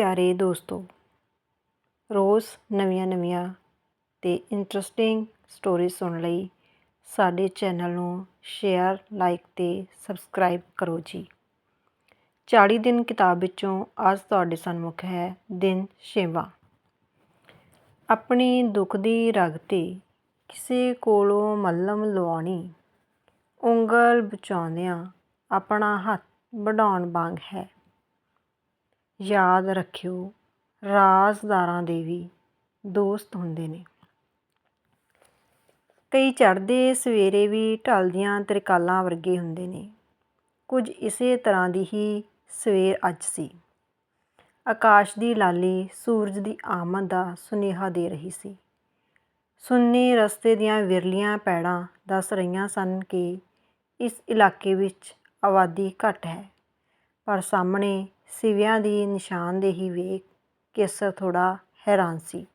ਪਿਆਰੇ ਦੋਸਤੋ, ਰੋਜ਼ ਨਵੀਆਂ ਨਵੀਆਂ ਤੇ ਇੰਟਰਸਟਿੰਗ ਸਟੋਰੀ ਸੁਣਨ ਲਈ ਸਾਡੇ ਚੈਨਲ ਨੂੰ ਸ਼ੇਅਰ ਲਾਈਕ ਤੇ ਸਬਸਕ੍ਰਾਈਬ ਕਰੋ ਜੀ। 40 ਦਿਨ ਕਿਤਾਬ ਵਿੱਚੋਂ ਅੱਜ ਤੁਹਾਡੇ ਸਨਮੁਖ ਹੈ ਦਿਨ ਛੇਵਾਂ। ਆਪਣੀ ਦੁੱਖ ਦੀ ਰਗ ਤੇ ਕਿਸੇ ਕੋਲੋਂ ਮੱਲਮ ਲਵਾਉਣੀ ਉਂਗਲ ਬਚਾਉਂਦਿਆਂ ਆਪਣਾ ਹੱਥ ਵਢਾਉਣ ਵਾਂਗ ਹੈ। ਯਾਦ ਰੱਖਿਓ, ਰਾਜ਼ਦਾਰਾਂ ਦੇ ਵੀ ਦੋਸਤ ਹੁੰਦੇ ਨੇ। ਕਈ ਚੜ੍ਹਦੇ ਸਵੇਰੇ ਵੀ ਢਲਦੀਆਂ ਤ੍ਰਿਕਾਲਾਂ ਵਰਗੇ ਹੁੰਦੇ ਨੇ। ਕੁਝ ਇਸੇ ਤਰ੍ਹਾਂ ਦੀ ਹੀ ਸਵੇਰ ਅੱਜ ਸੀ। ਆਕਾਸ਼ ਦੀ ਲਾਲੀ ਸੂਰਜ ਦੀ ਆਮਦ ਦਾ ਸੁਨੇਹਾ ਦੇ ਰਹੀ ਸੀ। ਸੁੰਨੇ ਰਸਤੇ ਦੀਆਂ ਵਿਰਲੀਆਂ ਪੈੜਾਂ ਦੱਸ ਰਹੀਆਂ ਸਨ ਕਿ ਇਸ ਇਲਾਕੇ ਵਿੱਚ ਆਬਾਦੀ ਘੱਟ ਹੈ, ਪਰ ਸਾਹਮਣੇ ਸਿਵਿਆਂ ਦੀ ਨਿਸ਼ਾਨਦੇਹੀ ਵੇਖ ਕੇਸਰ ਥੋੜ੍ਹਾ ਹੈਰਾਨ ਸੀ।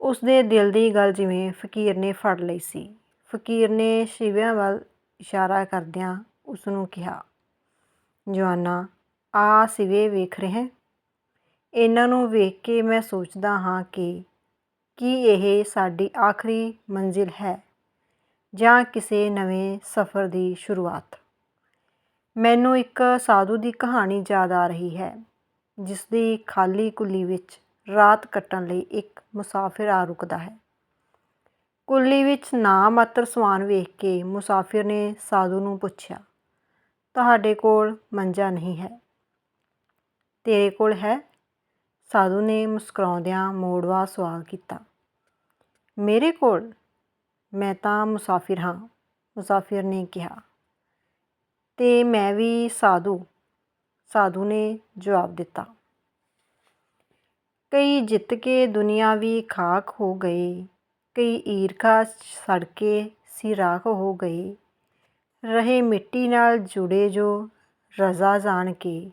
ਉਸ ਦੇ ਦਿਲ ਦੀ ਗੱਲ ਜਿਵੇਂ ਫਕੀਰ ਨੇ ਫੜ ਲਈ ਸੀ। ਫਕੀਰ ਨੇ ਸਿਵਿਆਂ ਵੱਲ ਇਸ਼ਾਰਾ ਕਰਦਿਆਂ ਉਸ ਨੂੰ ਕਿਹਾ, ਜਵਾਨਾ, ਆ ਸਿਵੇ ਵੇਖ ਰਹੇ ਇਹਨਾਂ ਨੂੰ ਵੇਖ ਕੇ ਮੈਂ ਸੋਚਦਾ ਹਾਂ ਕਿ ਕੀ ਇਹ ਸਾਡੀ ਆਖਰੀ ਮੰਜ਼ਿਲ ਹੈ ਜਾਂ ਕਿਸੇ ਨਵੇਂ ਸਫ਼ਰ ਦੀ ਸ਼ੁਰੂਆਤ। ਮੈਨੂੰ ਇੱਕ ਸਾਧੂ ਦੀ ਕਹਾਣੀ ਯਾਦ ਆ ਰਹੀ ਹੈ ਜਿਸ ਦੀ ਖਾਲੀ ਕੁੱਲੀ ਵਿੱਚ ਰਾਤ ਕੱਟਣ ਲਈ ਇੱਕ ਮੁਸਾਫਿਰ ਆ ਰੁਕਦਾ ਹੈ। ਕੁੱਲੀ ਵਿੱਚ ਨਾ ਮਾਤਰ ਸਮਾਨ ਵੇਖ ਕੇ ਮੁਸਾਫਿਰ ਨੇ ਸਾਧੂ ਨੂੰ ਪੁੱਛਿਆ, ਤੁਹਾਡੇ ਕੋਲ ਮੰਜਾ ਨਹੀਂ ਹੈ? ਤੇਰੇ ਕੋਲ ਹੈ? ਸਾਧੂ ਨੇ ਮੁਸਕਰਾਉਂਦਿਆਂ ਮੋੜਵਾ ਸਵਾਲ ਕੀਤਾ। ਮੇਰੇ ਕੋਲ? ਮੈਂ ਤਾਂ ਮੁਸਾਫਿਰ ਹਾਂ, ਮੁਸਾਫਿਰ ਨੇ ਕਿਹਾ। ਅਤੇ ਮੈਂ ਵੀ ਸਾਧੂ ਸਾਧੂ ਨੇ ਜਵਾਬ ਦਿੱਤਾ। ਕਈ ਜਿੱਤ ਕੇ ਦੁਨੀਆ ਵੀ ਖਾਕ ਹੋ ਗਏ ਕਈ ਈਰਖਾ ਸੜ ਕੇ ਸੀ ਰਾਖ ਹੋ ਗਏ ਰਹੇ ਮਿੱਟੀ ਨਾਲ ਜੁੜੇ ਜੋ ਰਜ਼ਾ ਜਾਣ ਕੇ,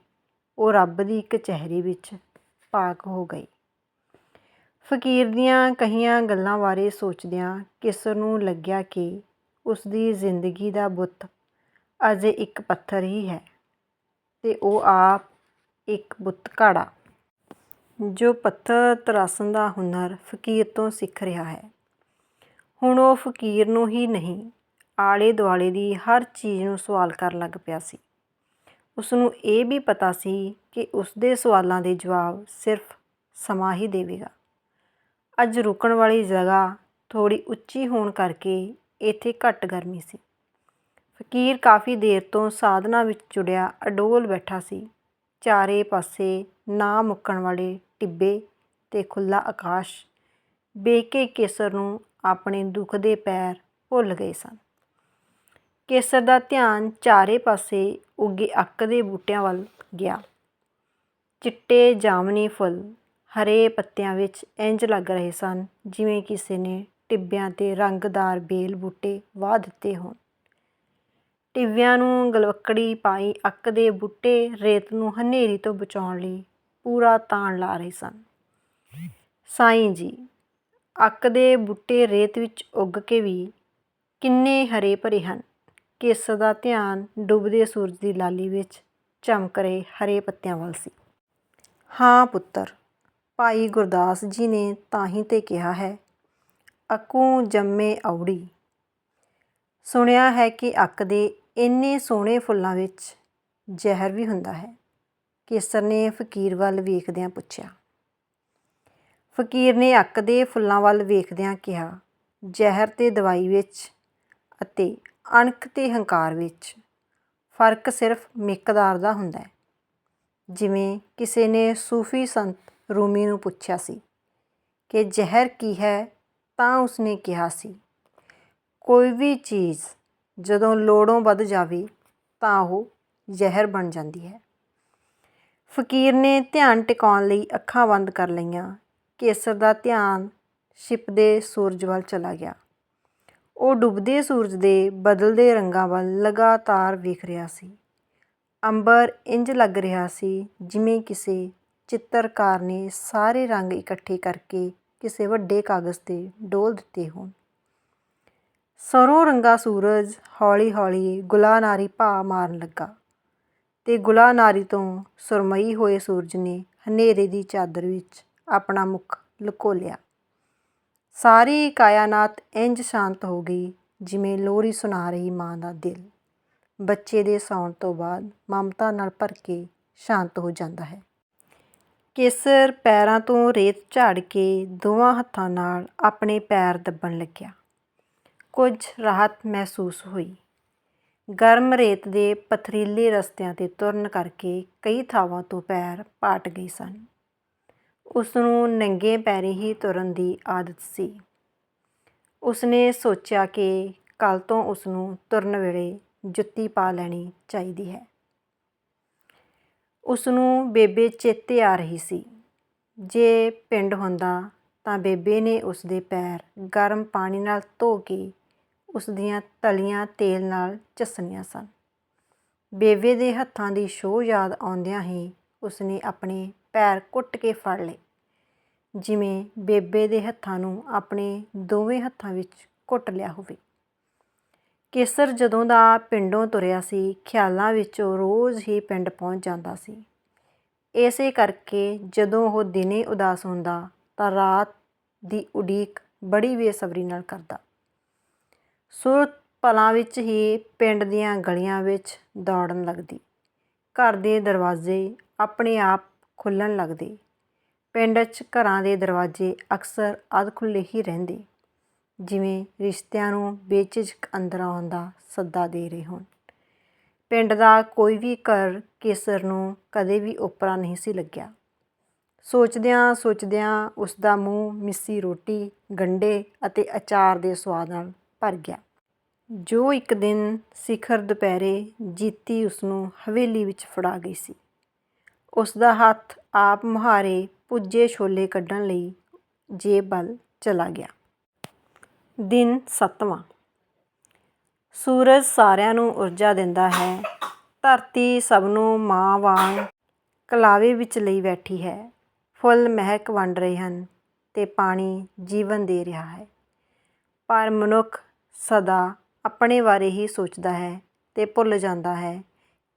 ਉਹ ਰੱਬ ਦੀ ਕਚਹਿਰੀ ਵਿੱਚ ਪਾਕ ਹੋ ਗਈ। ਫਕੀਰ ਦੀਆਂ ਕਹੀਆਂ ਗੱਲਾਂ ਬਾਰੇ ਸੋਚਦਿਆਂ ਕਿਸ ਨੂੰ ਲੱਗਿਆ ਕਿ ਉਸ ਦੀ ਜ਼ਿੰਦਗੀ ਦਾ ਬੁੱਤ ਅਜੇ ਇੱਕ ਪੱਥਰ ਹੀ ਹੈ ਤੇ ਉਹ ਆਪ ਇੱਕ ਬੁੱਤ ਘਾੜਾ ਜੋ ਪੱਥਰ ਤਰਾਸਣ ਦਾ ਹੁਨਰ ਫਕੀਰ ਤੋਂ ਸਿੱਖ ਰਿਹਾ ਹੈ। ਹੁਣ ਉਹ ਫਕੀਰ ਨੂੰ ਹੀ ਨਹੀਂ ਆਲੇ ਦੁਆਲੇ ਦੀ ਹਰ ਚੀਜ਼ ਨੂੰ ਸਵਾਲ ਕਰਨ ਲੱਗ ਪਿਆ ਸੀ। ਉਸ ਨੂੰ ਇਹ ਵੀ ਪਤਾ ਸੀ ਕਿ ਉਸ ਦੇ ਸਵਾਲਾਂ ਦੇ ਜਵਾਬ ਸਿਰਫ ਸਮਾਂ ਹੀ ਦੇਵੇਗਾ। ਅੱਜ ਰੁਕਣ ਵਾਲੀ ਜਗ੍ਹਾ ਥੋੜੀ ਉੱਚੀ ਹੋਣ ਕਰਕੇ ਇੱਥੇ ਘੱਟ ਗਰਮੀ ਸੀ। ਫਕੀਰ ਕਾਫੀ ਦੇਰ ਤੋਂ ਸਾਧਨਾ ਵਿੱਚ ਜੁੜਿਆ, ਅਡੋਲ ਬੈਠਾ ਸੀ। ਚਾਰੇ ਪਾਸੇ ਨਾ ਮੁੱਕਣ ਵਾਲੇ ਟਿੱਬੇ ਤੇ ਖੁੱਲ੍ਹਾ ਆਕਾਸ਼ ਵੇਖ ਕੇਸਰ ਨੂੰ ਆਪਣੇ ਦੁੱਖ ਦੇ ਪੈਰ ਭੁੱਲ ਗਏ ਸਨ। ਕੇਸਰ ਦਾ ਧਿਆਨ ਚਾਰੇ ਪਾਸੇ ਉੱਗੇ ਅੱਕ ਦੇ ਬੂਟਿਆਂ ਵੱਲ ਗਿਆ। ਚਿੱਟੇ ਜਾਮਨੀ ਫੁੱਲ ਹਰੇ ਪੱਤਿਆਂ ਵਿੱਚ ਇੰਜ ਲੱਗ ਰਹੇ ਸਨ ਜਿਵੇਂ ਕਿਸੇ ਨੇ ਟਿੱਬਿਆਂ ਤੇ ਰੰਗਦਾਰ ਬੇਲ ਬੂਟੇ ਵਾਹ ਦਿੱਤੇ ਹੋਣ। ਟਿੱਬਿਆਂ ਨੂੰ ਗਲਵੱਕੜੀ ਪਾਈ ਅੱਕ ਦੇ ਬੂਟੇ ਰੇਤ ਨੂੰ ਹਨੇਰੀ ਤੋਂ ਬਚਾਉਣ ਲਈ ਪੂਰਾ ਤਾਣ ਲਾ ਰਹੇ ਸਨ। ਸਾਈਂ ਜੀ, ਅੱਕ ਦੇ ਬੂਟੇ ਰੇਤ ਵਿੱਚ ਉੱਗ ਕੇ ਵੀ ਕਿੰਨੇ ਹਰੇ ਭਰੇ ਹਨ। ਕੇਸਰ ਦਾ ਧਿਆਨ ਡੁੱਬਦੇ ਸੂਰਜ ਦੀ ਲਾਲੀ ਵਿੱਚ ਚਮਕ ਰਹੇ ਹਰੇ ਪੱਤਿਆਂ ਵੱਲ ਸੀ। ਹਾਂ ਪੁੱਤਰ, ਭਾਈ ਗੁਰਦਾਸ ਜੀ ਨੇ ਤਾਂ ਹੀ ਤੇ ਕਿਹਾ ਹੈ, ਅਕੂ ਜੰਮੇ ਔੜੀ। ਸੁਣਿਆ ਹੈ ਕਿ ਅੱਕ ਦੇ ਇੰਨੇ ਸੋਹਣੇ ਫੁੱਲਾਂ ਵਿੱਚ ਜ਼ਹਿਰ ਵੀ ਹੁੰਦਾ ਹੈ। ਕੇਸਰ ਨੇ ਫਕੀਰ ਵੱਲ ਵੇਖਦਿਆਂ ਪੁੱਛਿਆ। ਫਕੀਰ ਨੇ ਅੱਕ ਦੇ ਫੁੱਲਾਂ ਵੱਲ ਵੇਖਦਿਆਂ ਕਿਹਾ, ਜ਼ਹਿਰ ਤੇ ਦਵਾਈ ਵਿੱਚ ਅਤੇ ਅਣਖ ਤੇ ਹੰਕਾਰ ਵਿੱਚ ਫ਼ਰਕ ਸਿਰਫ ਮਿਕਦਾਰ ਦਾ ਹੁੰਦਾ ਹੈ। ਜਿਵੇਂ ਕਿਸੇ ਨੇ ਸੂਫੀ ਸੰਤ ਰੂਮੀ ਨੂੰ ਪੁੱਛਿਆ ਸੀ ਕਿ ਜ਼ਹਿਰ ਕੀ ਹੈ ਤਾਂ ਉਸਨੇ ਕਿਹਾ ਸੀ, ਕੋਈ ਵੀ ਚੀਜ਼ ਜਦੋਂ ਲੋੜੋਂ ਵੱਧ ਜਾਵੇ ਤਾਂ ਉਹ ਜ਼ਹਿਰ ਬਣ ਜਾਂਦੀ ਹੈ। ਫਕੀਰ ਨੇ ਧਿਆਨ ਟਿਕਾਉਣ ਲਈ ਅੱਖਾਂ ਬੰਦ ਕਰ ਲਈਆਂ। ਕੇਸਰ ਦਾ ਧਿਆਨ ਛਿਪਦੇ ਸੂਰਜ ਵੱਲ ਚਲਾ ਗਿਆ। ਉਹ ਡੁੱਬਦੇ ਸੂਰਜ ਦੇ ਬਦਲਦੇ ਰੰਗਾਂ ਵੱਲ ਲਗਾਤਾਰ ਵੇਖ ਰਿਹਾ ਸੀ। ਅੰਬਰ ਇੰਜ ਲੱਗ ਰਿਹਾ ਸੀ ਜਿਵੇਂ ਕਿਸੇ ਚਿੱਤਰਕਾਰ ਨੇ ਸਾਰੇ ਰੰਗ ਇਕੱਠੇ ਕਰਕੇ ਕਿਸੇ ਵੱਡੇ ਕਾਗਜ਼ ਤੇ ਡੋਲ ਦਿੱਤੇ ਹੋਣ। ਸਰ੍ਹੋਂ ਰੰਗਾ ਸੂਰਜ ਹੌਲੀ ਹੌਲੀ ਗੁਲਾਨਾਰੀ ਭਾ ਮਾਰਨ ਲੱਗਾ ਤੇ ਗੁਲਾਨਾਰੀ ਤੋਂ ਸੁਰਮਈ ਹੋਏ ਸੂਰਜ ਨੇ ਹਨੇਰੇ ਦੀ ਚਾਦਰ ਵਿੱਚ ਆਪਣਾ ਮੁੱਖ ਲੁਕੋ ਲਿਆ ਸਾਰੀ ਕਾਇਨਾਤ ਇੰਜ ਸ਼ਾਂਤ ਹੋ ਗਈ ਜਿਵੇਂ ਲੋਰੀ ਸੁਣਾ ਰਹੀ ਮਾਂ ਦਾ ਦਿਲ। ਬੱਚੇ ਦੇ ਸੌਣ ਤੋਂ ਬਾਅਦ ਮਮਤਾ ਨਾਲ ਭਰ ਕੇ ਸ਼ਾਂਤ ਹੋ ਜਾਂਦਾ ਹੈ। ਕੇਸਰ ਪੈਰਾਂ ਤੋਂ ਰੇਤ ਝਾੜ ਕੇ ਦੋਵਾਂ ਹੱਥਾਂ ਨਾਲ ਆਪਣੇ ਪੈਰ ਦੱਬਣ ਲੱਗਿਆ। ਕੁਝ ਰਾਹਤ ਮਹਿਸੂਸ ਹੋਈ। ਗਰਮ ਰੇਤ ਦੇ ਪਥਰੀਲੇ ਰਸਤਿਆਂ ਤੇ ਤੁਰਨ ਕਰਕੇ ਕਈ ਥਾਵਾਂ ਤੋਂ ਪੈਰ ਪਾਟ ਗਏ ਸਨ। ਉਸ ਨੂੰ ਨੰਗੇ ਪੈਰੀ ਹੀ ਤੁਰਨ ਦੀ ਆਦਤ ਸੀ। ਉਸਨੇ ਸੋਚਿਆ ਕਿ ਕੱਲ੍ਹ ਤੋਂ ਉਸ ਨੂੰ ਤੁਰਨ ਵੇਲੇ ਜੁੱਤੀ ਪਾ ਲੈਣੀ ਚਾਹੀਦੀ ਹੈ। ਉਸ ਨੂੰ ਬੇਬੇ ਚੇਤੇ ਆ ਰਹੀ ਸੀ। ਜੇ ਪਿੰਡ ਹੁੰਦਾ ਤਾਂ ਬੇਬੇ ਨੇ ਉਸ ਦੇ ਪੈਰ ਗਰਮ ਪਾਣੀ ਨਾਲ ਧੋ ਕੇ ਉਸ ਦੀਆਂ ਤਲੀਆਂ ਤੇਲ ਨਾਲ ਝੱਸਣੀਆਂ ਸਨ। ਬੇਬੇ ਦੇ ਹੱਥਾਂ ਦੀ ਸ਼ੋਅ ਯਾਦ ਆਉਂਦਿਆਂ ਹੀ ਉਸਨੇ ਆਪਣੇ ਪੈਰ ਕੁੱਟ ਕੇ ਫੜ ਲਏ। ਜਿਵੇਂ ਬੇਬੇ ਦੇ ਹੱਥਾਂ ਨੂੰ ਆਪਣੇ ਦੋਵੇਂ ਹੱਥਾਂ ਵਿੱਚ ਕੁੱਟ ਲਿਆ ਹੋਵੇ। ਕੇਸਰ ਜਦੋਂ ਦਾ ਪਿੰਡੋਂ ਤੁਰਿਆ ਸੀ, ਖਿਆਲਾਂ ਵਿੱਚ ਉਹ ਰੋਜ਼ ਹੀ ਪਿੰਡ ਪਹੁੰਚ ਜਾਂਦਾ ਸੀ। ਇਸੇ ਕਰਕੇ ਜਦੋਂ ਉਹ ਦਿਨੇ ਉਦਾਸ ਹੁੰਦਾ, ਤਾਂ ਰਾਤ ਦੀ ਉਡੀਕ ਬੜੀ ਬੇਸਬਰੀ ਨਾਲ ਕਰਦਾ। ਸੁਰਤ ਪਲਾਂ ਵਿੱਚ ਹੀ ਪਿੰਡ ਦੀਆਂ ਗਲੀਆਂ ਵਿੱਚ ਦੌੜਨ ਲੱਗਦੀ। ਘਰ ਦੇ ਦਰਵਾਜ਼ੇ ਆਪਣੇ ਆਪ ਖੁੱਲਣ ਲੱਗਦੇ। ਪਿੰਡ 'ਚ ਘਰਾਂ ਦੇ ਦਰਵਾਜ਼ੇ ਅਕਸਰ ਅੱਧ ਖੁੱਲ੍ਹੇ ਹੀ ਰਹਿੰਦੇ। ਜਿਵੇਂ ਰਿਸ਼ਤਿਆਂ ਨੂੰ ਬੇਝਿਜਕ ਅੰਦਰ ਆਉਣ ਦਾ ਸੱਦਾ ਦੇ ਰਹੇ ਹੋਣ। ਪਿੰਡ ਦਾ ਕੋਈ ਵੀ ਘਰ ਕੇਸਰ ਨੂੰ ਕਦੇ ਵੀ ਓਪਰਾ ਨਹੀਂ ਸੀ ਲੱਗਿਆ। ਸੋਚਦਿਆਂ ਸੋਚਦਿਆਂ ਉਸ ਦਾ ਮੂੰਹ ਮਿੱਸੀ ਰੋਟੀ ਗੰਡੇ ਅਤੇ ਅਚਾਰ ਦੇ ਸਵਾਦ ਨਾਲ ਭਰ ਗਿਆ। ਜੋ ਇੱਕ ਦਿਨ ਸਿਖਰ ਦੁਪਹਿਰੇ ਜੀਤੀ ਉਸਨੂੰ ਹਵੇਲੀ ਵਿੱਚ ਫੜਾ ਗਈ ਸੀ। ਉਸਦਾ ਹੱਥ ਆਪ ਮੁਹਾਰੇ ਪੁੱਜੇ ਛੋਲੇ ਕੱਢਣ ਲਈ ਜੇਬ ਵੱਲ ਚਲਾ ਗਿਆ। ਦਿਨ ਸੱਤਵਾਂ। ਸੂਰਜ ਸਾਰਿਆਂ ਨੂੰ ਊਰਜਾ ਦਿੰਦਾ ਹੈ। ਧਰਤੀ ਸਭ ਨੂੰ ਮਾਂ ਵਾਂਗ ਕਲਾਵੇ ਵਿੱਚ ਲਈ ਬੈਠੀ ਹੈ। ਫੁੱਲ ਮਹਿਕ ਵੰਡ ਰਹੇ ਹਨ ਤੇ ਪਾਣੀ ਜੀਵਨ ਦੇ ਰਿਹਾ ਹੈ। ਪਰ ਮਨੁੱਖ ਸਦਾ ਆਪਣੇ ਬਾਰੇ ਹੀ ਸੋਚਦਾ ਹੈ ਅਤੇ ਭੁੱਲ ਜਾਂਦਾ ਹੈ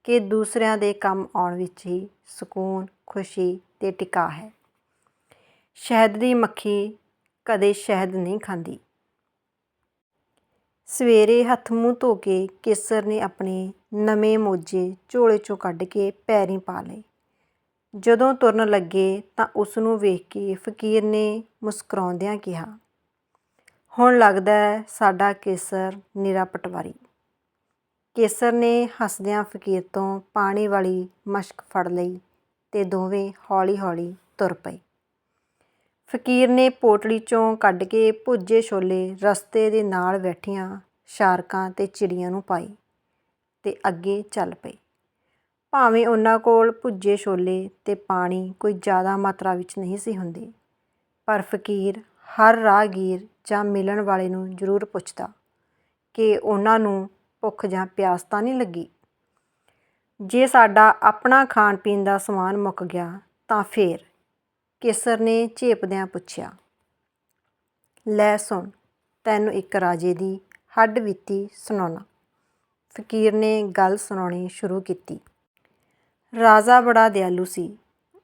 ਕਿ ਦੂਸਰਿਆਂ ਦੇ ਕੰਮ ਆਉਣ ਵਿੱਚ ਹੀ ਸਕੂਨ, ਖੁਸ਼ੀ ਅਤੇ ਟਿਕਾ ਹੈ। ਸ਼ਹਿਦ ਦੀ ਮੱਖੀ ਕਦੇ ਸ਼ਹਿਦ ਨਹੀਂ ਖਾਂਦੀ। ਸਵੇਰੇ ਹੱਥ ਮੂੰਹ ਧੋ ਕੇ ਕੇਸਰ ਨੇ ਆਪਣੇ ਨਵੇਂ ਮੋਜੇ ਝੋਲੇ ਚੋਂ ਕੱਢ ਕੇ ਪੈਰੀਂ ਪਾ ਲਏ। ਜਦੋਂ ਤੁਰਨ ਲੱਗੇ ਤਾਂ ਉਸ ਨੂੰ ਵੇਖ ਕੇ ਫਕੀਰ ਨੇ ਮੁਸਕਰਾਉਂਦਿਆਂ ਕਿਹਾ ਹੁਣ ਲੱਗਦਾ ਸਾਡਾ ਕੇਸਰ ਨਿਰਾ ਪਟਵਾਰੀ। ਕੇਸਰ ਨੇ ਹੱਸਦਿਆਂ ਫਕੀਰ ਤੋਂ ਪਾਣੀ ਵਾਲੀ ਮਸ਼ਕ ਫੜ ਲਈ ਤੇ ਦੋਵੇਂ ਹੌਲੀ-ਹੌਲੀ ਤੁਰ ਪਏ। ਫਕੀਰ ਨੇ ਪੋਟਲੀ ਚੋਂ ਕੱਢ ਕੇ ਭੁੱਜੇ ਛੋਲੇ ਰਸਤੇ ਦੇ ਨਾਲ ਬੈਠੀਆਂ ਸ਼ਾਰਕਾਂ ਤੇ ਚਿੜੀਆਂ ਨੂੰ ਪਾਈ ਤੇ ਅੱਗੇ ਚੱਲ ਪਏ। ਭਾਵੇਂ ਉਹਨਾਂ ਕੋਲ ਭੁੱਜੇ ਛੋਲੇ ਤੇ ਪਾਣੀ ਕੋਈ ਜ਼ਿਆਦਾ ਮਾਤਰਾ ਵਿੱਚ ਨਹੀਂ ਸੀ ਹੁੰਦੇ, ਪਰ ਫਕੀਰ ਹਰ ਰਾਹਗੀਰ ਜਾਂ ਮਿਲਣ ਵਾਲੇ ਨੂੰ ਜ਼ਰੂਰ ਪੁੱਛਦਾ ਕਿ ਉਹਨਾਂ ਨੂੰ ਭੁੱਖ ਜਾਂ ਪਿਆਸ ਤਾਂ ਨਹੀਂ ਲੱਗੀ। ਜੇ ਸਾਡਾ ਆਪਣਾ ਖਾਣ ਪੀਣ ਦਾ ਸਮਾਨ ਮੁੱਕ ਗਿਆ ਤਾਂ ਫੇਰ ਕੇਸਰ ਨੇ ਝੇਪਦਿਆਂ ਪੁੱਛਿਆ, ਲੈ ਸੁਣ, ਤੈਨੂੰ ਇੱਕ ਰਾਜੇ ਦੀ ਹੱਡ ਬੀਤੀ ਸੁਣਾਉਣਾ। ਫਕੀਰ ਨੇ ਗੱਲ ਸੁਣਾਉਣੀ ਸ਼ੁਰੂ ਕੀਤੀ। ਰਾਜਾ ਬੜਾ ਦਿਆਲੂ ਸੀ।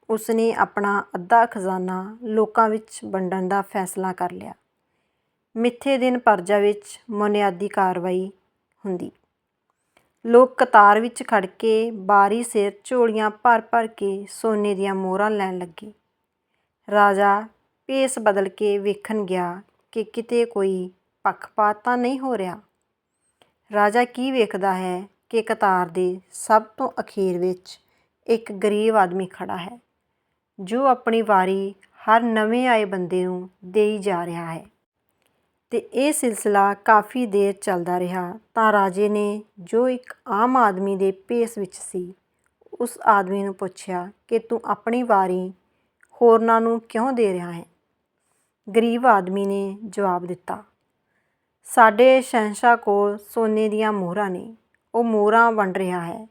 ਉਸਨੇ ਆਪਣਾ ਅੱਧਾ ਖਜ਼ਾਨਾ ਲੋਕਾਂ ਵਿੱਚ ਵੰਡਣ ਦਾ ਫੈਸਲਾ ਕਰ ਲਿਆ। ਮਿੱਥੇ ਦਿਨ ਪਰਜਾ ਵਿੱਚ ਬੁਨਿਆਦੀ ਕਾਰਵਾਈ ਹੁੰਦੀ। ਲੋਕ ਕਤਾਰ ਵਿੱਚ ਖੜ ਕੇ ਬਾਰੀ ਸਿਰ ਝੋਲੀਆਂ ਭਰ ਭਰ ਕੇ ਸੋਨੇ ਦੀਆਂ ਮੋਹਰਾਂ ਲੈਣ ਲੱਗੇ। ਰਾਜਾ ਪੇਸ ਬਦਲ ਕੇ ਵੇਖਣ ਗਿਆ ਕਿ ਕਿਤੇ ਕੋਈ ਪੱਖਪਾਤ ਤਾਂ ਨਹੀਂ ਹੋ ਰਿਹਾ। ਰਾਜਾ ਕੀ ਵੇਖਦਾ ਹੈ ਕਿ ਕਤਾਰ ਦੇ ਸਭ ਤੋਂ ਅਖੀਰ ਵਿੱਚ ਇੱਕ ਗਰੀਬ ਆਦਮੀ ਖੜਾ ਹੈ। ਜੋ ਆਪਣੀ ਵਾਰੀ ਹਰ ਨਵੇਂ ਆਏ ਬੰਦੇ ਨੂੰ ਦੇਈ ਜਾ ਰਿਹਾ ਹੈ। ਤੇ ਇਹ ਸਿਲਸਿਲਾ ਕਾਫੀ ਦੇਰ ਚੱਲਦਾ ਰਿਹਾ ਤਾਂ ਰਾਜੇ ਨੇ ਜੋ ਇੱਕ ਆਮ ਆਦਮੀ ਦੇ ਭੇਸ ਵਿੱਚ ਸੀ, ਉਸ ਆਦਮੀ ਨੂੰ ਪੁੱਛਿਆ ਕਿ ਤੂੰ ਆਪਣੀ ਵਾਰੀ ਹੋਰਨਾਂ ਨੂੰ ਕਿਉਂ ਦੇ ਰਿਹਾ ਹੈ? ਗਰੀਬ ਆਦਮੀ ਨੇ ਜਵਾਬ ਦਿੱਤਾ, ਸਾਡੇ ਸ਼ਹਿਨशाह ਕੋਲ ਸੋਨੇ ਦੀਆਂ ਮੋਹਰਾਂ ਨੇ, ਉਹ ਮੋਹਰਾਂ ਵੰਡ ਰਿਹਾ ਹੈ।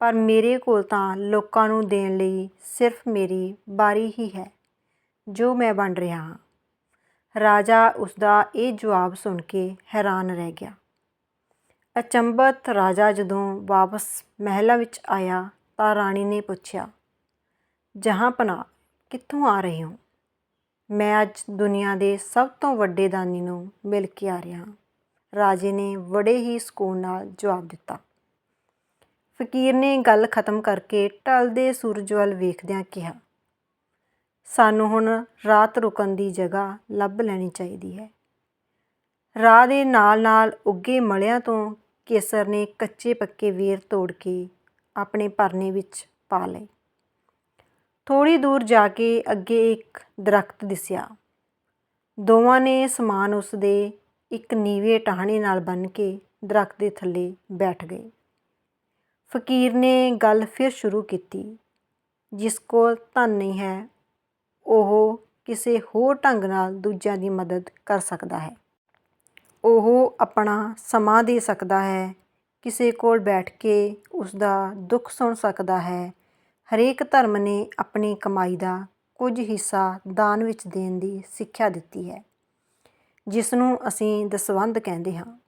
ਪਰ ਮੇਰੇ ਕੋਲ ਤਾਂ ਲੋਕਾਂ ਨੂੰ ਦੇਣ ਲਈ ਸਿਰਫ ਮੇਰੀ ਬਾਰੀ ਹੀ ਹੈ, ਜੋ ਮੈਂ ਵੰਡ ਰਿਹਾ ਹਾਂ। ਰਾਜਾ ਉਸਦਾ ਇਹ ਜਵਾਬ ਸੁਣ ਕੇ ਹੈਰਾਨ ਰਹਿ ਗਿਆ। ਅਚੰਭਤ ਰਾਜਾ ਜਦੋਂ ਵਾਪਸ ਮਹਿਲਾਂ ਵਿੱਚ ਆਇਆ ਤਾਂ ਰਾਣੀ ਨੇ ਪੁੱਛਿਆ ਜਹਾਂਪਨਾਹ ਕਿੱਥੋਂ ਆ ਰਹੇ ਹੋ? ਮੈਂ ਅੱਜ ਦੁਨੀਆ ਦੇ ਸਭ ਤੋਂ ਵੱਡੇ ਦਾਨੀ ਨੂੰ ਮਿਲ ਕੇ ਆ ਰਿਹਾ ਹਾਂ। ਰਾਜੇ ਨੇ ਬੜੇ ਹੀ ਸਕੂਨ ਨਾਲ ਜਵਾਬ ਦਿੱਤਾ। ਫਕੀਰ ਨੇ ਗੱਲ ਖਤਮ ਕਰਕੇ ਢਲਦੇ ਸੂਰਜ ਵੱਲ ਵੇਖਦਿਆਂ ਕਿਹਾ, ਸਾਨੂੰ ਹੁਣ ਰਾਤ ਰੁਕਣ ਦੀ ਜਗ੍ਹਾ ਲੱਭ ਲੈਣੀ ਚਾਹੀਦੀ ਹੈ। ਰਾਹ ਦੇ ਨਾਲ-ਨਾਲ ਉੱਗੇ ਮਲਿਆਂ ਤੋਂ ਕੇਸਰ ਨੇ ਕੱਚੇ ਪੱਕੇ ਵੇਰ ਤੋੜ ਕੇ ਆਪਣੇ ਪਰਨੇ ਵਿੱਚ ਪਾ ਲਏ। ਥੋੜੀ ਦੂਰ ਜਾ ਕੇ ਅੱਗੇ ਇੱਕ ਦਰਖਤ ਦਿਸਿਆ। ਦੋਵਾਂ ਨੇ ਸਮਾਨ ਉਸ ਦੇ ਇੱਕ ਨੀਵੇਂ ਟਾਹਣੇ ਨਾਲ ਬੰਨ ਕੇ ਦਰਖਤ ਦੇ ਥੱਲੇ ਬੈਠ ਗਏ। ਫਕੀਰ ਨੇ ਗੱਲ ਫਿਰ ਸ਼ੁਰੂ ਕੀਤੀ, ਜਿਸ ਕੋਲ ਧਨ ਨਹੀਂ ਹੈ, ਉਹ ਕਿਸੇ ਹੋਰ ਢੰਗ ਨਾਲ ਦੂਜਿਆਂ ਦੀ ਮਦਦ ਕਰ ਸਕਦਾ ਹੈ। ਉਹ ਆਪਣਾ ਸਮਾਂ ਦੇ ਸਕਦਾ ਹੈ, ਕਿਸੇ ਕੋਲ ਬੈਠ ਕੇ ਉਸ ਦਾ ਦੁੱਖ ਸੁਣ ਸਕਦਾ ਹੈ। ਹਰੇਕ ਧਰਮ ਨੇ ਆਪਣੀ ਕਮਾਈ ਦਾ ਕੁਝ ਹਿੱਸਾ ਦਾਨ ਵਿੱਚ ਦੇਣ ਦੀ ਸਿੱਖਿਆ ਦਿੱਤੀ ਹੈ, ਜਿਸ ਨੂੰ ਅਸੀਂ ਦਸਵੰਧ ਕਹਿੰਦੇ ਹਾਂ।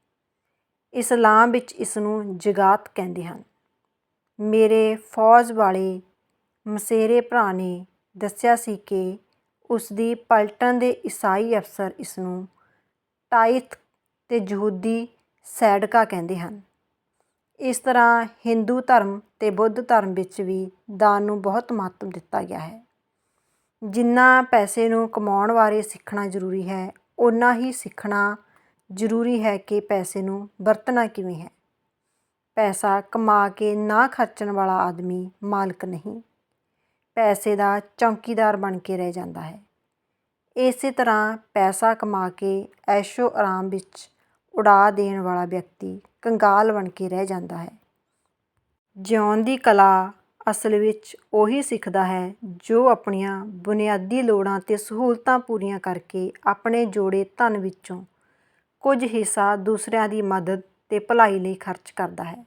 ਇਸਲਾਮ ਵਿੱਚ ਇਸ ਨੂੰ ਜਗਾਤ ਕਹਿੰਦੇ ਹਨ। ਮੇਰੇ ਫੌਜ ਵਾਲੇ ਮਸੇਰੇ ਭਰਾ ਨੇ ਦੱਸਿਆ ਸੀ ਕਿ ਉਸਦੀ ਪਲਟਨ ਦੇ ਈਸਾਈ ਅਫਸਰ ਇਸ ਨੂੰ ਟਾਈਥ ਤੇ ਯਹੂਦੀ ਸੈਡਕਾ ਕਹਿੰਦੇ ਹਨ। ਇਸ ਤਰ੍ਹਾਂ ਹਿੰਦੂ ਧਰਮ ਅਤੇ ਬੁੱਧ ਧਰਮ ਵਿੱਚ ਵੀ ਦਾਨ ਨੂੰ ਬਹੁਤ ਮਹੱਤਵ ਦਿੱਤਾ ਗਿਆ ਹੈ। ਜਿੰਨਾ ਪੈਸੇ ਨੂੰ ਕਮਾਉਣ ਬਾਰੇ ਸਿੱਖਣਾ ਜ਼ਰੂਰੀ ਹੈ, ਓਨਾ ਹੀ ਸਿੱਖਣਾ ਜ਼ਰੂਰੀ ਹੈ ਕਿ ਪੈਸੇ ਨੂੰ ਵਰਤਣਾ ਕਿਵੇਂ ਹੈ। ਪੈਸਾ ਕਮਾ ਕੇ ਨਾ ਖਰਚਣ ਵਾਲਾ ਆਦਮੀ ਮਾਲਕ ਨਹੀਂ। ਪੈਸੇ ਦਾ ਚੌਕੀਦਾਰ ਬਣ ਕੇ ਰਹਿ ਜਾਂਦਾ ਹੈ। ਇਸੇ ਤਰ੍ਹਾਂ ਪੈਸਾ ਕਮਾ ਕੇ ਐਸ਼ੋ ਆਰਾਮ ਵਿੱਚ ਉਡਾ ਦੇਣ ਵਾਲਾ ਵਿਅਕਤੀ ਕੰਗਾਲ ਬਣ ਕੇ ਰਹਿ ਜਾਂਦਾ ਹੈ। ਜਿਉਣ ਦੀ ਕਲਾ ਅਸਲ ਵਿੱਚ ਉਹੀ ਸਿੱਖਦਾ ਹੈ ਜੋ ਆਪਣੀਆਂ ਬੁਨਿਆਦੀ ਲੋੜਾਂ ਤੇ ਸਹੂਲਤਾਂ ਪੂਰੀਆਂ ਕਰਕੇ ਆਪਣੇ ਜੋੜੇ ਧਨ ਵਿੱਚੋਂ ਕੁਝ ਹਿੱਸਾ ਦੂਸਰਿਆਂ ਦੀ ਮਦਦ ਤੇ ਭਲਾਈ ਲਈ ਖਰਚ ਕਰਦਾ ਹੈ।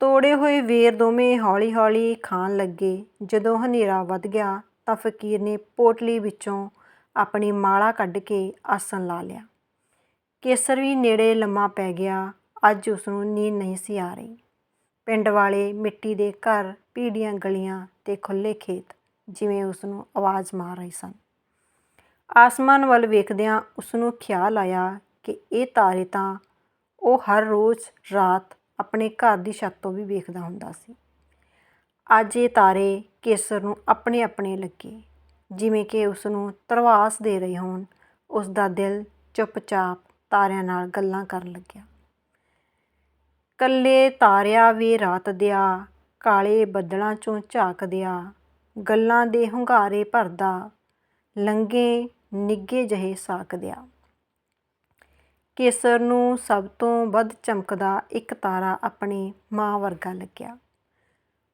ਤੋੜੇ ਹੋਏ ਵੇਰ ਦੋਵੇਂ ਹੌਲੀ-ਹੌਲੀ ਖਾਣ ਲੱਗੇ। ਜਦੋਂ ਹਨੇਰਾ ਵੱਧ ਗਿਆ ਤਾਂ ਫਕੀਰ ਨੇ ਪੋਟਲੀ ਵਿੱਚੋਂ ਆਪਣੀ ਮਾਲਾ ਕੱਢ ਕੇ ਆਸਣ ਲਾ ਲਿਆ। ਕੇਸਰ ਵੀ ਨੇੜੇ ਲੰਮਾ ਪੈ ਗਿਆ। ਅੱਜ ਉਸ ਨੂੰ ਨੀਂਦ ਨਹੀਂ ਸੀ ਆ ਰਹੀ। ਪਿੰਡ ਵਾਲੇ ਮਿੱਟੀ ਦੇ ਘਰ ਪੀੜੀਆਂ ਗਲੀਆਂ ਤੇ ਖੁੱਲੇ ਖੇਤ ਜਿਵੇਂ ਉਸ ਨੂੰ ਆਵਾਜ਼ ਮਾਰ ਰਹੇ ਸਨ। ਆਸਮਾਨ ਵੱਲ ਵੇਖਦਿਆਂ ਉਸ ਨੂੰ ਖਿਆਲ ਆਇਆ ਕਿ ਇਹ ਤਾਰੇ ਤਾਂ ਉਹ ਹਰ ਰੋਜ਼ ਰਾਤ ਆਪਣੇ ਘਰ ਦੀ ਛੱਤ ਤੋਂ ਵੀ ਵੇਖਦਾ ਹੁੰਦਾ ਸੀ। ਅੱਜ ਇਹ ਤਾਰੇ ਕੇਸਰ ਨੂੰ ਆਪਣੇ ਆਪਣੇ ਲੱਗੇ। ਜਿਵੇਂ ਕਿ ਉਸ ਨੂੰ ਤਰਵਾਸ ਦੇ ਰਹੇ ਹੋਣ ਉਸ ਦਾ ਦਿਲ ਚੁੱਪਚਾਪ ਤਾਰਿਆਂ ਨਾਲ ਗੱਲਾਂ ਕਰਨ ਲੱਗਿਆ। ਕੱਲੇ ਤਾਰਿਆ ਵੇ ਰਾਤ ਦਿਆ, ਕਾਲੇ ਬੱਦਲਾਂ ਚੋਂ ਝਾਕਦਿਆ ਗੱਲਾਂ ਦੇ ਹੁੰਗਾਰੇ ਭਰਦਾ ਲੰਗੇ ਨਿੱਗੇ ਜਹੇ ਸਾਕਦਿਆ ਕੇਸਰ ਨੂੰ ਸਭ ਤੋਂ ਵੱਧ ਚਮਕਦਾ ਇੱਕ ਤਾਰਾ ਆਪਣੀ ਮਾਂ ਵਰਗਾ ਲੱਗਿਆ।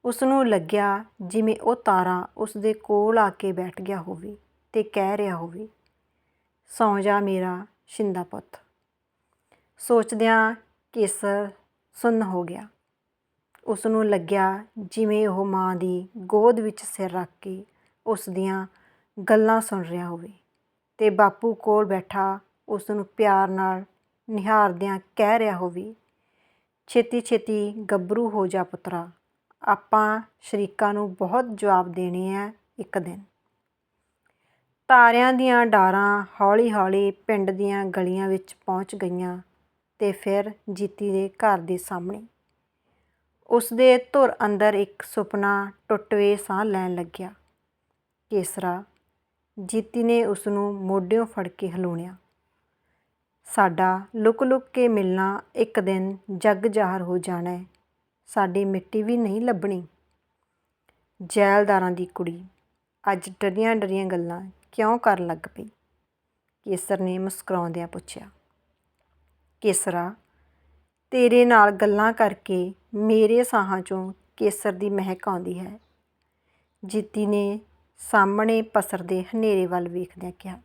ਉਸ ਨੂੰ ਲੱਗਿਆ ਜਿਵੇਂ ਉਹ ਤਾਰਾ ਉਸ ਦੇ ਕੋਲ ਆ ਕੇ ਬੈਠ ਗਿਆ ਹੋਵੇ ਤੇ ਕਹਿ ਰਿਹਾ ਹੋਵੇ, ਸੌਂ ਜਾ ਮੇਰਾ ਸ਼ਿੰਦਾ ਪੁੱਤ। ਸੋਚਦਿਆਂ ਕੇਸਰ ਸੁੰਨ ਹੋ ਗਿਆ। ਉਸ ਨੂੰ ਲੱਗਿਆ ਜਿਵੇਂ ਉਹ ਮਾਂ ਦੀ ਗੋਦ ਵਿੱਚ ਸਿਰ ਰੱਖ ਕੇ ਉਸ ਦੀਆਂ ਗੱਲਾਂ ਸੁਣ ਰਿਹਾ ਹੋਵੇ ਤੇ ਬਾਪੂ ਕੋਲ ਬੈਠਾ ਉਸ ਨੂੰ ਪਿਆਰ ਨਾਲ ਨਿਹਾਰਦਿਆਂ ਕਹਿ ਰਿਹਾ ਹੋਵੇ ਛੇਤੀ ਛੇਤੀ ਗੱਭਰੂ ਹੋ ਜਾ ਪੁੱਤਰਾ, ਆਪਾਂ ਸ਼ਰੀਕਾਂ ਨੂੰ ਬਹੁਤ ਜਵਾਬ ਦੇਣੇ ਆ ਇੱਕ ਦਿਨ। ਤਾਰਿਆਂ ਦੀਆਂ ਡਾਰਾਂ ਹੌਲੀ-ਹੌਲੀ ਪਿੰਡ ਦੀਆਂ ਗਲੀਆਂ ਵਿੱਚ ਪਹੁੰਚ ਗਈਆਂ ਤੇ ਫਿਰ ਜੀਤੀ ਦੇ ਘਰ ਦੇ ਸਾਹਮਣੇ। ਉਸਦੇ ਧੁਰ ਅੰਦਰ ਇੱਕ ਸੁਪਨਾ ਟੁੱਟਵੇ ਸਾਹ ਲੈਣ ਲੱਗਿਆ। ਕੇਸਰਾ, ਜੀਤੀ ਨੇ ਉਸਨੂੰ ਮੋਢਿਓਂ ਫੜ ਕੇ ਹਲੂਣਿਆ ਸਾਡਾ ਲੁਕ-ਲੁਕ ਕੇ ਮਿਲਣਾ ਇੱਕ ਦਿਨ ਜੱਗ ਜ਼ਾਹਰ ਹੋ ਜਾਣਾ ਸਾਡੀ ਮਿੱਟੀ ਵੀ ਨਹੀਂ ਲੱਭਣੀ। ਜੈਲਦਾਰਾਂ ਦੀ ਕੁੜੀ, ਅੱਜ ਡਰੀਆਂ ਡਰੀਆਂ ਗੱਲਾਂ ਕਿਉਂ ਕਰਨ ਲੱਗ ਪਈ? ਕੇਸਰ ਨੇ ਮੁਸਕਰਾਉਂਦਿਆਂ ਪੁੱਛਿਆ, ਕੇਸਰਾ, ਤੇਰੇ ਨਾਲ ਗੱਲਾਂ ਕਰਕੇ ਮੇਰੇ ਸਾਹਾਂ ਚੋਂ ਕੇਸਰ ਦੀ ਮਹਿਕ ਆਉਂਦੀ ਹੈ। ਜੀਤੀ ਨੇ ਸਾਹਮਣੇ ਪਸਰਦੇ ਹਨੇਰੇ ਵੱਲ ਵੇਖਦਿਆਂ ਕਿਹਾ,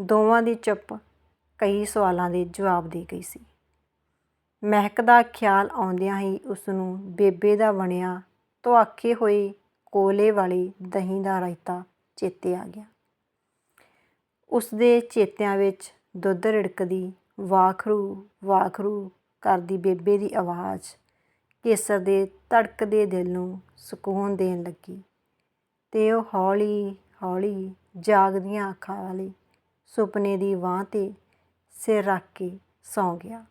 ਦੋਵਾਂ ਦੀ ਚੁੱਪ ਕਈ ਸਵਾਲਾਂ ਦੇ ਜਵਾਬ ਦੇ ਗਈ ਸੀ। ਮਹਿਕ ਦਾ ਖਿਆਲ ਆਉਂਦਿਆਂ ਹੀ ਉਸ ਨੂੰ ਬੇਬੇ ਦਾ ਬਣਿਆ ਧੁਆਖੇ ਹੋਏ ਕੋਲੇ ਵਾਲੀ ਦਹੀਂ ਦਾ ਰਾਇਤਾ ਚੇਤੇ ਆ ਗਿਆ। ਉਸ ਦੇ ਚੇਤਿਆਂ ਵਿੱਚ ਦੁੱਧ ਰਿੜਕਦੀ ਵਾਖਰੂ ਵਾਖਰੂ ਕਰਦੀ ਬੇਬੇ ਦੀ ਆਵਾਜ਼, ਕੇਸਰ ਦੇ ਧੜਕਦੇ ਦਿਲ ਨੂੰ ਸਕੂਨ ਦੇਣ ਲੱਗੀ ਤੇ ਉਹ ਹੌਲੀ ਹੌਲੀ ਜਾਗਦੀਆਂ ਅੱਖਾਂ ਵਾਲੀ ਸੁਪਨੇ ਦੀ ਬਾਂਹ ਤੇ ਸਿਰ ਰੱਖ ਕੇ ਸੌਂ ਗਿਆ।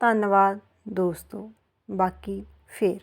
ਧੰਨਵਾਦ ਦੋਸਤੋ। ਬਾਕੀ ਫਿਰ।